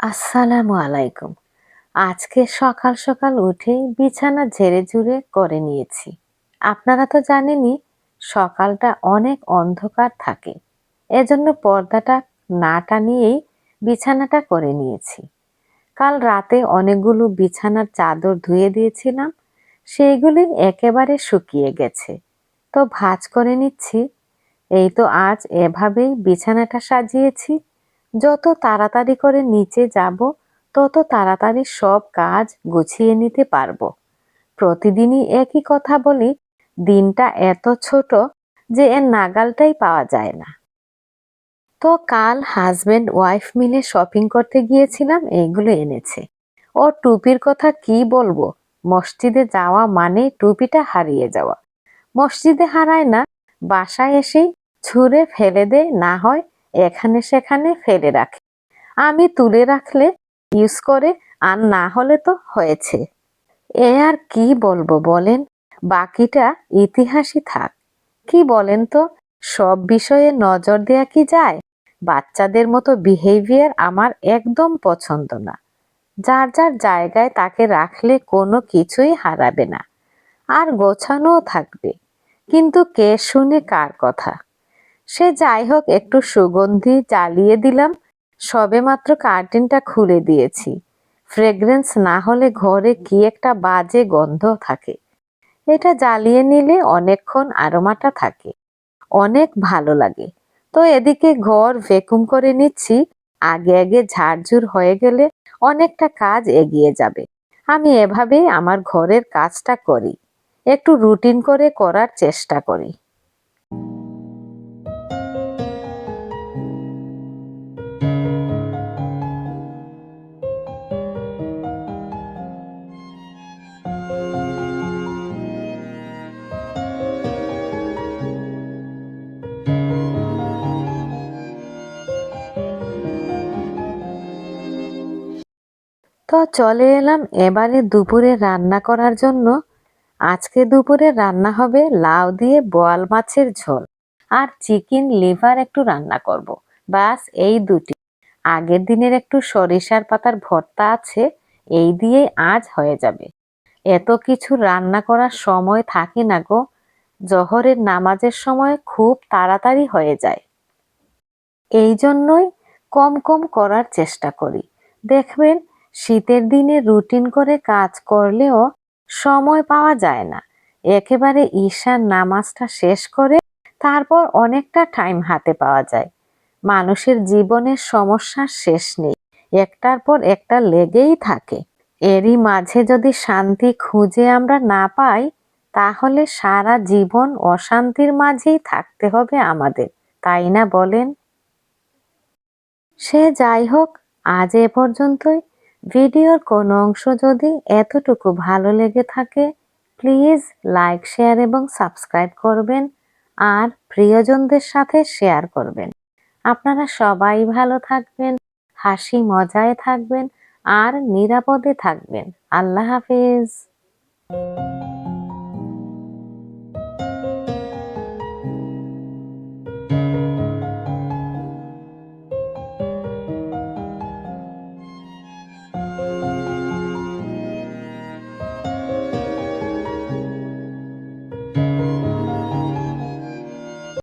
আসসালামু আলাইকুম। আজকে সকাল সকাল উঠেই বিছানা ঝেড়ে ঝুড়ে করে নিয়েছি। আপনারা তো জানেনই, সকালটা অনেক অন্ধকার থাকে। এজন্য পর্দাটা না টানিয়েই বিছানাটা করে নিয়েছি। কাল রাতে অনেকগুলো বিছানার চাদর ধুয়ে দিয়েছিলাম, সেইগুলি একেবারে শুকিয়ে গেছে। তো ভাজ করে নিচ্ছি। এই তো আজ এভাবেই বিছানাটা সাজিয়েছি। যত তাড়াতাড়ি করে নিচে যাব, তত তাড়াতাড়ি সব কাজ গুছিয়ে নিতে পারব। প্রতিদিনই একই কথা বলি, দিনটা এত ছোট যে এর নাগালটাই পাওয়া যায় না। তো কাল হাজবেন্ড ওয়াইফ মিলে শপিং করতে গিয়েছিলাম, এইগুলো এনেছে। ও টুপির কথা কি বলব? মসজিদে যাওয়া মানে টুপিটা হারিয়ে যাওয়া। মসজিদে হারায় না, বাসায় এসেই ছুঁড়ে ফেলে দেয় না হয় এখানে সেখানে ফেলে রাখে। আমি তুলে রাখলে ইউজ করে, আর না হলে তো হয়েছে। এ আর কি বলব বলেন? বাকিটা ইতিহাসই থাক। কি বলেন তো? সব বিষয়ে নজর দেয়া কি যায়? বাচ্চাদের মতো বিহেভিয়ার আমার একদম পছন্দ না। যার যার জায়গায় তাকে রাখলে কোনো কিছুই হারাবে না। আর গোছানোও থাকবে। কিন্তু কে শুনে কার কথা? সে যাই হোক, একটু সুগন্ধি জ্বালিয়ে দিলাম। সবে মাত্র কার্টেনটা খুলে দিয়েছি। ফ্রেগ্রেন্স না হলে ঘরে কি একটা বাজে গন্ধ থাকে। এটা জ্বালিয়ে নিলে অনেকক্ষণ আরোমাটা থাকে। অনেক ভালো লাগে। তো এদিকে ঘর ভেকুম করে নিচ্ছি। আগে আগে ঝাড়ঝুর হয়ে গেলে অনেকটা কাজ এগিয়ে যাবে। আমি এভাবেই আমার ঘরের কাজটা করি। একটু রুটিন করে করার চেষ্টা করি। তো চলে এলাম এবারে দুপুরে রান্না করার জন্য। আজকে দুপুরে রান্না হবে লাউ দিয়ে বোয়াল মাছের ঝোল। আর চিকেন লিভার একটু রান্না করব। বাস এই দুটি। আগের দিনের একটু সরিষার পাতার ভর্তা আছে, এই দিয়েই আজ হয়ে যাবে। এত কিছু রান্না করার সময় থাকে না গো। জহরের নামাজের সময় খুব তাড়াতাড়ি হয়ে যায়। এই জন্যই কম কম করার চেষ্টা করি। দেখবেন শীতের দিনে রুটিন করে কাজ করলেও সময় পাওয়া যায় না। একেবারে ঈশার নামাজটা শেষ করে তারপর অনেকটা টাইম হাতে পাওয়া যায়। মানুষের জীবনের সমস্যার শেষ নেই। একটার পর একটা লেগেই থাকে। এরই মাঝে যদি শান্তি খুঁজে আমরা না পাই, তাহলে সারা জীবন অশান্তির মাঝেই থাকতে হবে আমাদের, তাই না বলেন? সে যাই হোক, আজ এ পর্যন্তই। ভিডিওর কোনো অংশ যদি এতটুকু ভালো লেগে থাকে, প্লিজ লাইক, শেয়ার এবং সাবস্ক্রাইব করবেন আর প্রিয়জনদের সাথে শেয়ার করবেন। আপনারা সবাই ভালো থাকবেন, হাসি মজায় থাকবেন আর নিরাপদে থাকবেন। আল্লাহ হাফিজ।